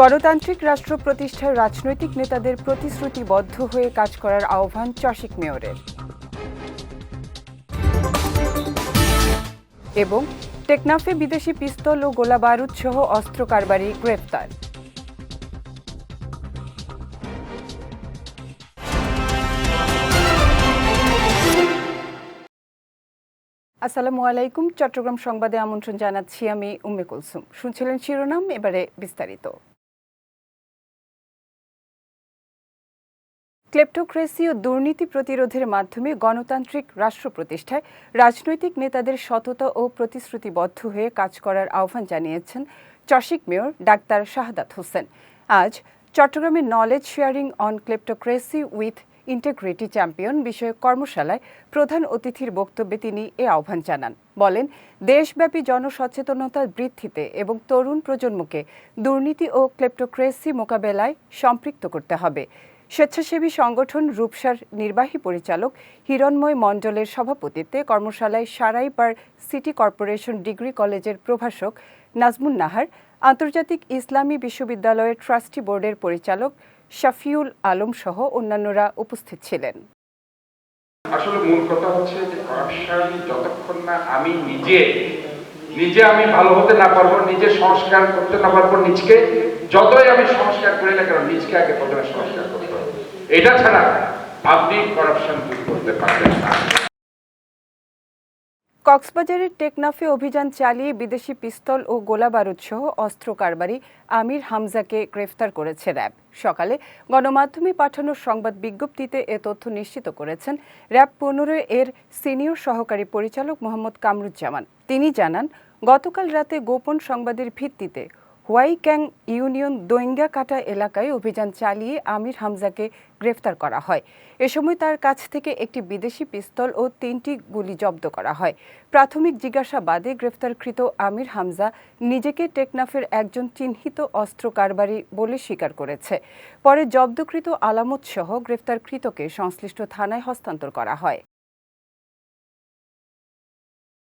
গণতান্ত্রিক রাষ্ট্র প্রতিষ্ঠার রাজনৈতিক নেতাদের প্রতিশ্রুতিবদ্ধ হয়ে কাজ করার আহ্বান চশিক মেয়রের। এবং টেকনাফে বিদেশি পিস্তল ও গোলাবারুদ সহ অস্ত্র কারবারি গ্রেপ্তার। আসসালামু আলাইকুম, চট্টগ্রাম সংবাদে আমন্ত্রণ জানাচ্ছি আমি উম্মে কুলসুম। শুনছিলেন শিরোনাম, এবারে বিস্তারিত। ক্লেপ্টোক্রেসি ও দুর্নীতি প্রতিরোধের মাধ্যমে গণতান্ত্রিক রাষ্ট্র প্রতিষ্ঠায় রাজনৈতিক নেতাদের সততা ও প্রতিশ্রুতিবদ্ধ হয়ে কাজ করার আহ্বান জানিয়েছেন চশিক মেয়র ডাক্তার শাহাদাত হোসেন। আজ চট্টগ্রামের knowledge sharing on kleptocracy with integrity champion বিষয়ক কর্মশালায় প্রধান অতিথির বক্তব্যে তিনি এ আহ্বান জানান। বলেন, দেশব্যাপী জনসচেতনতা বৃদ্ধিতে এবং তরুণ প্রজন্মকে দুর্নীতি ও ক্লেপ্টোক্রেসি মোকাবেলায় সম্পৃক্ত করতে হবে। স্বেচ্ছাসেবী সংগঠন রূপসার নির্বাহী পরিচালক হিরণময় মণ্ডলের সভাপতিত্বে কর্মশালায় সারাইপাড় সিটি কর্পোরেশন ডিগ্রি কলেজের প্রভাষক নাজমুন নাহার, আন্তর্জাতিক ইসলামী বিশ্ববিদ্যালয়ের ট্রাস্টি বোর্ডের পরিচালক শাফিউল আলম সহ অন্যান্যরা উপস্থিত ছিলেন। আসলে মূল কথা হচ্ছে যে করাপশন যতক্ষণ না আমি নিজে নিজে আমি ভালো হতে না পারব, নিজে সংস্কার করতে না পারব, নিজকে যতই আমি সংস্কার করি না কেন, নিজকে আগে প্রথমে সংস্কার হবে। এটা ছাড়া আপনি করাপশন দূর করতে পারবেন না। কক্সবাজারের টেকনাফে অভিযান চালিয়ে বিদেশি পিস্তল ও গোলাবারুদ সহ অস্ত্র কারবারি আমির হামজাকে গ্রেফতার করেছে র্যাব। সকালে গণমাধ্যমে পাঠানো সংবাদ বিজ্ঞপ্তিতে এ তথ্য নিশ্চিত করেছেন র্যাব পনেরো এর সিনিয়র সহকারী পরিচালক মোহাম্মদ কামরুজ্জামান। তিনি জানান, গতকাল রাতে গোপন সংবাদের ভিত্তিতে হোয়াইক্যাং ইউনিয়ন দৈঙ্গাকাটা এলাকায় অভিযান চালিয়ে আমির হামজাকে গ্রেফতার করা হয়। এ সময় তার কাছ থেকে একটি বিদেশি পিস্তল ও তিনটি গুলি জব্দ করা হয়। প্রাথমিক জিজ্ঞাসাবাদে গ্রেফতারকৃত আমির হামজা নিজেকে টেকনাফের একজন চিহ্নিত অস্ত্র কারবারি বলে স্বীকার করেছে। পরে জব্দকৃত আলামত সহ গ্রেফতারকৃতকে সংশ্লিষ্ট থানায় হস্তান্তর করা হয়।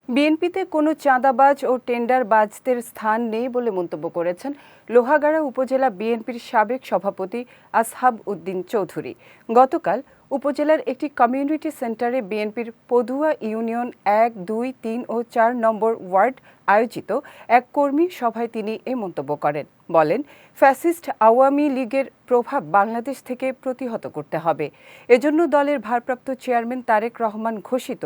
বিএনপিতে কোনো চাঁদাবাজ ও টেন্ডারবাজদের স্থান নেই বলে মন্তব্য করেছেন লোহাগাড়া উপজেলা বিএনপির সাবেক সভাপতি আসহাব উদ্দিন চৌধুরী। গতকাল উপজেলার একটি কমিউনিটি সেন্টারে বিএনপির পদুয়া ইউনিয়ন এক, দুই, তিন ও চার নম্বর ওয়ার্ড আয়োজিত এক কর্মী সভায় তিনি এ মন্তব্য করেন। বলেন, ফ্যাসিস্ট আওয়ামী লীগের প্রভাব বাংলাদেশ থেকে প্রতিহত করতে হবে। এজন্য দলের ভারপ্রাপ্ত চেয়ারম্যান তারেক রহমান ঘোষিত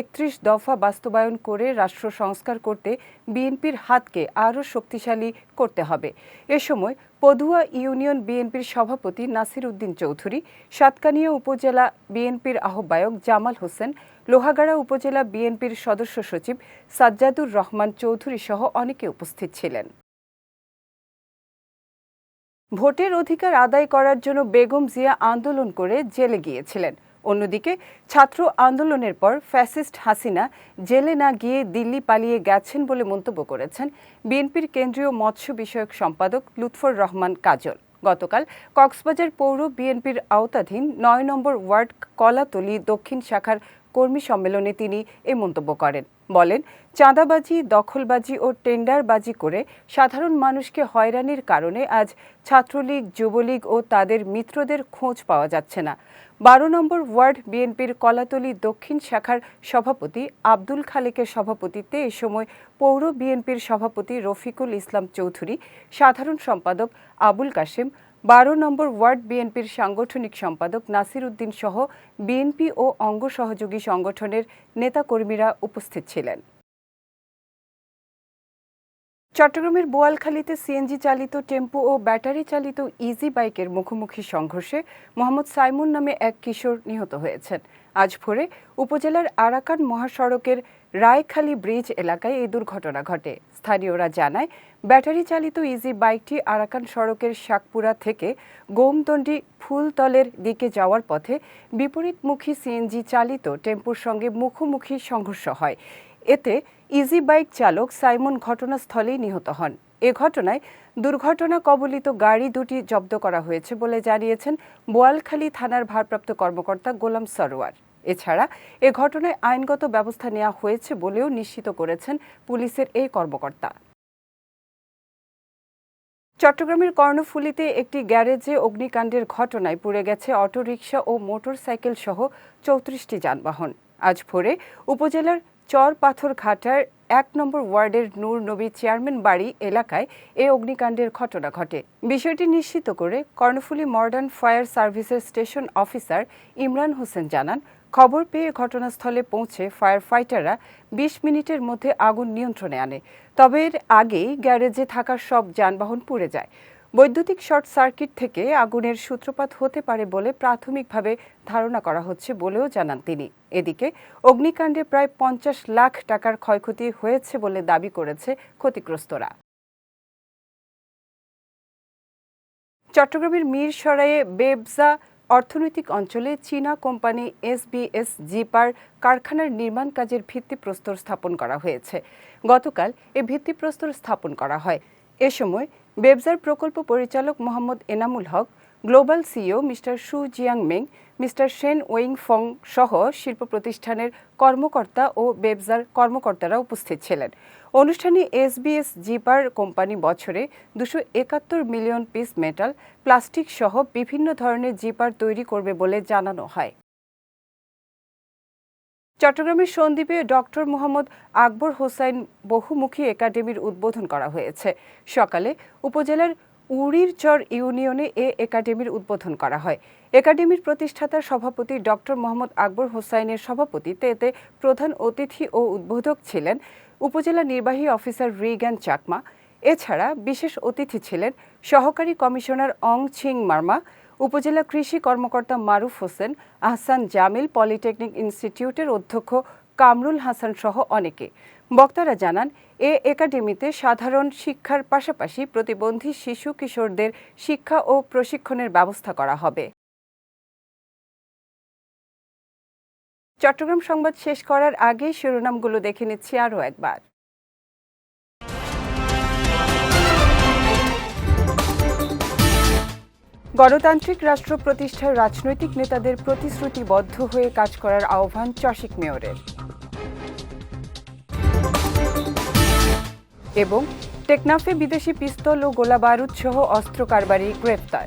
একত্রিশ দফা বাস্তবায়ন করে রাষ্ট্র সংস্কার করতে বিএনপির হাতকে আরও শক্তিশালী করতে হবে। এ সময় পদুয়া ইউনিয়ন বিএনপির সভাপতি নাসির উদ্দিন চৌধুরী, সাতকানিয়া উপজেলা বিএনপির আহ্বায়ক জামাল হোসেন, লোহাগাড়া উপজেলা বিএনপির সদস্য সচিব সাজ্জাদুর রহমান চৌধুরী সহ অনেকে উপস্থিত ছিলেন। ভোটের অধিকার আদায় করার জন্য বেগম জিয়া আন্দোলন করে জেলে গিয়েছিলেন। অন্যদিকে ছাত্র আন্দোলনের পর ফ্যাসিস্ট হাসিনা জেলে না গিয়ে দিল্লি পালিয়ে গেছেন বলে মন্তব্য করেছেন বিএনপির কেন্দ্রীয় মৎস্য বিষয়ক সম্পাদক লুৎফর রহমান কাজল। গতকাল কক্সবাজার পৌর বিএনপির আওতাধীন নয় নম্বর ওয়ার্ড কলাতলি দক্ষিণ শাখার কর্মী সম্মেলনে তিনি এ মন্তব্য করেন। বলেন, চাঁদাবাজি, দখলবাজি ও টেন্ডারবাজি করে সাধারণ মানুষকে হয়রানির কারণে আজ ছাত্রলীগ, যুবলীগ ও তাদের মিত্রদের খোঁজ পাওয়া যাচ্ছে না। বারো নম্বর ওয়ার্ড বিএনপির কলাতলি দক্ষিণ শাখার সভাপতি আব্দুল খালেকের সভাপতিত্বে এ সময় পৌর বিএনপির সভাপতি রফিকুল ইসলাম চৌধুরী, সাধারণ সম্পাদক আবুল কাশেম বারো নম্বর ওয়ার্ড বিএনপির সাংগঠনিক সম্পাদক নাসির উদ্দিন সহ বিএনপি ও অঙ্গ সহযোগী সংগঠনের নেতাকর্মীরা উপস্থিত ছিলেন। চট্টগ্রামের বোয়ালখালীতে সিএনজি চালিত টেম্পো ও ব্যাটারি চালিত ইজি বাইকের মুখোমুখি সংঘর্ষে মোহাম্মদ সাইমুন নামে এক কিশোর নিহত হয়েছেন। আজ ভোরে উপজেলার আরাকান মহাসড়কের রায়খালী ব্রিজ এলাকায় এই দুর্ঘটনা ঘটে। স্থানীয়রা জানায় ব্যাটারি চালিত ইজি বাইকটি আরাকান সড়কের শাকপুরা থেকে গোমদণ্ডি ফুলতলের দিকে যাওয়ার পথে বিপরীতমুখী সিএনজি চালিত টেম্পুর সঙ্গে মুখোমুখি সংঘর্ষ হয়। এতে ইজি বাইক চালক সাইমন ঘটনাস্থলেই নিহত হন। এ ঘটনায় দুর্ঘটনা কবলিত গাড়ি দুটি জব্দ করা হয়েছে বলে জানিয়েছেন বোয়ালখালী থানার ভারপ্রাপ্ত কর্মকর্তা গোলাম সরোয়ার। এছাড়া এ ঘটনায় আইনগত ব্যবস্থা নেওয়া হয়েছে বলেও নিশ্চিত করেছেন পুলিশের এই কর্মকর্তা। চট্টগ্রামের কর্ণফুলীতে একটি গ্যারেজে অগ্নিকাণ্ডের ঘটনায় পুড়ে গেছে অটোরিকশা ও মোটরসাইকেল সহ চৌত্রিশটি যানবাহন। আজ ভোরে উপজেলার চর পাথর ঘাটার এক নম্বর ওয়ার্ডের নূর নবী চেয়ারম্যান বাড়ি এলাকায় এ অগ্নিকাণ্ডের ঘটনা ঘটে। বিষয়টি নিশ্চিত করে কর্ণফুলী মডার্ন ফায়ার সার্ভিসের স্টেশন অফিসার ইমরান হোসেন জানান খবর পেয়ে ঘটনাস্থলে পৌঁছে ফায়ার ফাইটাররা বিশ মিনিটের মধ্যে আগুন নিয়ন্ত্রণে আনে। তবে এর আগেই গ্যারেজে থাকা সব যানবাহন পুড়ে যায়। বৈদ্যুতিক শর্ট সার্কিট থেকে আগুনের সূত্রপাত হতে পারে বলে প্রাথমিকভাবে ধারণা করা হচ্ছে বলেও জানান তিনি। এদিকে অগ্নিকাণ্ডে প্রায় পঞ্চাশ লাখ টাকার ক্ষয়ক্ষতি হয়েছে বলে দাবি করেছে ক্ষতিগ্রস্তরা। চট্টগ্রামের মিরসরাইয়ে বেবজা অর্থনৈতিক অঞ্চলে চীনা কোম্পানি এসবিএস জিপার কারখানার নির্মাণ কাজের ভিত্তিপ্রস্তর স্থাপন করা হয়েছে। গতকাল এ ভিত্তিপ্রস্তর স্থাপন করা হয়। এ সময় বেবজার প্রকল্প পরিচালক Mohammad Enamul Haque global CEO mister Su Jiang Meng mister Shen Wing Fong সহ শিল্প প্রতিষ্ঠানের কর্মকর্তা ও বেবজার কর্মকর্তারা উপস্থিত ছিলেন। অনুষ্ঠানে এসবিএস জিপার কোম্পানি বছরে দুশো একাত্তর মিলিয়ন পিস মেটাল, প্লাস্টিক সহ বিভিন্ন ধরনের জিপার তৈরি করবে বলে জানানো হয়। চট্টগ্রামের সন্দ্বীপে ডক্টর মোহাম্মদ আকবর হোসাইন বহুমুখী একাডেমির উদ্বোধন করা হয়েছে। সকালে উপজেলার উড়িরচর ইউনিয়নে এ একাডেমির উদ্বোধন করা হয়। একাডেমির প্রতিষ্ঠাতা সভাপতি ডক্টর মোহাম্মদ আকবর হোসাইনের সভাপতিত্বে এতে প্রধান অতিথি ও উদ্বোধক ছিলেন উপজেলা নির্বাহী অফিসার রিগ্যান চাকমা। এছাড়া বিশেষ অতিথি ছিলেন সহকারী কমিশনার অং ছিং মার্মা, উপজেলা কৃষি কর্মকর্তা মারুফ হোসেন, আহসান জামিল, পলিটেকনিক ইনস্টিটিউটের অধ্যক্ষ কামরুল হাসান সহ অনেকে। বক্তারা জানান, এ একাডেমিতে সাধারণ শিক্ষার পাশাপাশি প্রতিবন্ধী শিশু কিশোরদের শিক্ষা ও প্রশিক্ষণের ব্যবস্থা করা হবে। চট্টগ্রাম সংবাদ শেষ করার আগে শিরোনামগুলো দেখে নিচ্ছি আরও একবার। গণতান্ত্রিক রাষ্ট্র প্রতিষ্ঠায় রাজনৈতিক নেতাদের প্রতিশ্রুতিবদ্ধ হয়ে কাজ করার আহ্বান চশিক মেয়রের। এবং টেকনাফে বিদেশি পিস্তল ও গোলাবারুদ সহ অস্ত্র কারবারি গ্রেপ্তার